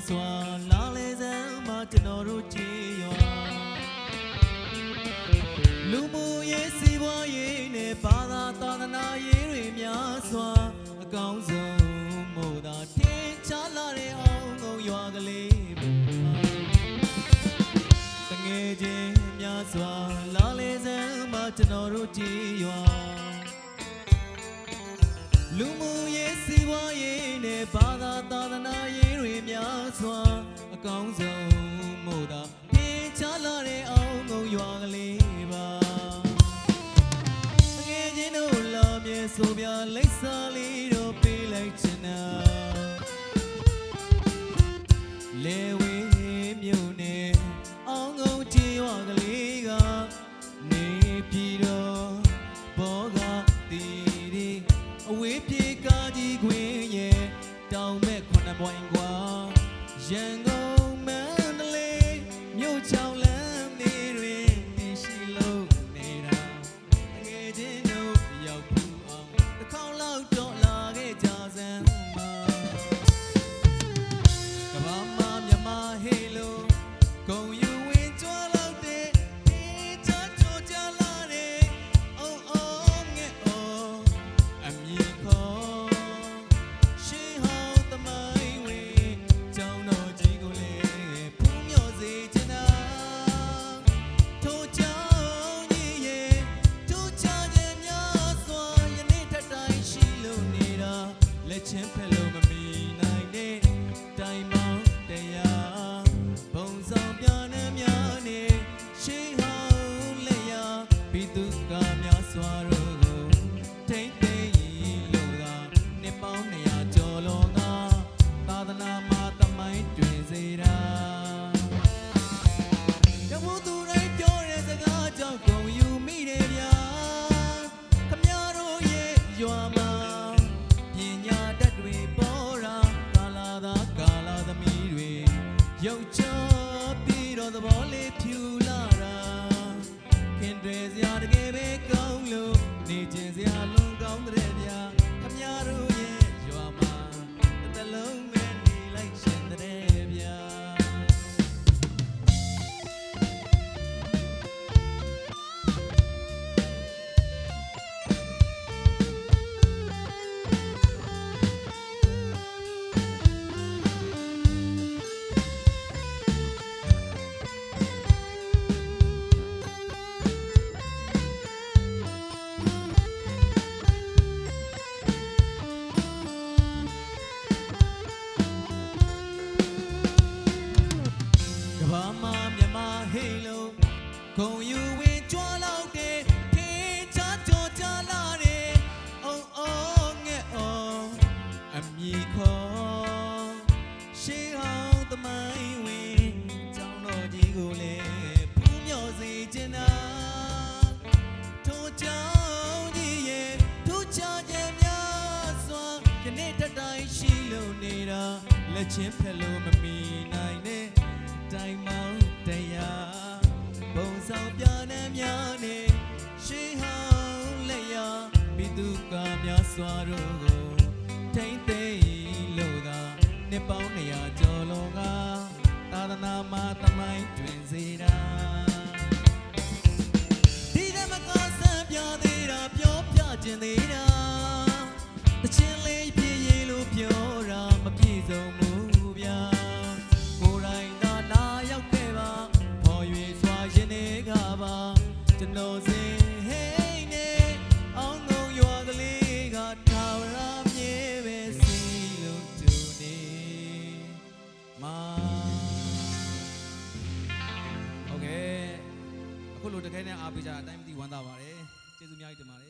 ယ်ချင်းများစွာလာလေစမ်းမှာကျွန်တော်တို့ကြည်ရွာလူမှုရေးစီးပွားရေးနဲ့ဘာသာသာသနာရေးတွေများစွာအကောင်းဆုံးမို့သာထင်ရှားလာတဲ့အောင်ငုံရွာကလေးပါတငယ်ချင်းများစွာလာလေစမ်းမှာကျွန်တော်တို့ကြည်ရွာလူမှုရေးစီးပွားရေးနဲ့ဘာသာသာသနာရေးတွေများ စွာအကောင်းဆုံး ရန်ကုန် ရုပ်ချပြီးတော့သဘောလေးဖြူလာတာခင်တွေစရာတကယ်ပဲကောင်းလို့နေခြင်းစရာ ဘာမမြမဟေလိုဂုံယူဝင်ကြွားလောက်တဲ့ခေချာကြောကြလာတဲ့အော်အော်ငဲ့အော်အမီခေါ်ရှေးဟောင်းသမိုင်းဝင်ကျောင်းတော်ကြီးကိုလေဖူးမြော်စေချင်တာထိုကြောင့်ကြီးရဲ့ထူးခြားခြင်းများစွာယနေ့တတိုင်းရှိလို့နေတာလက်ချင်းဖက်လို့မမီ သူကများစွာတို့ကိုထိမ့်သိမ့်လို့သာနှစ်ပေါင်း200ကျော်လောကသာသနာမှာတမိုင်းတွင်စေတာဒီဓမ္မကဆံပြသေးတာပြောပြခြင်းသေးတာတချင်းလေးပြည့်ရလို့ပြောတာမပြည့်စုံဘူးဗျာကိုယ်တိုင်သာလာရောက်ခဲ့ပါဖော်၍စွာရင်တွေကပါကျွန်တော်စင် တို့တကယ်တမ်းအားပေးကြတာအတိုင်းမသိဝမ်းသာပါတယ်ကျေးဇူးများကြီးတင်ပါတယ်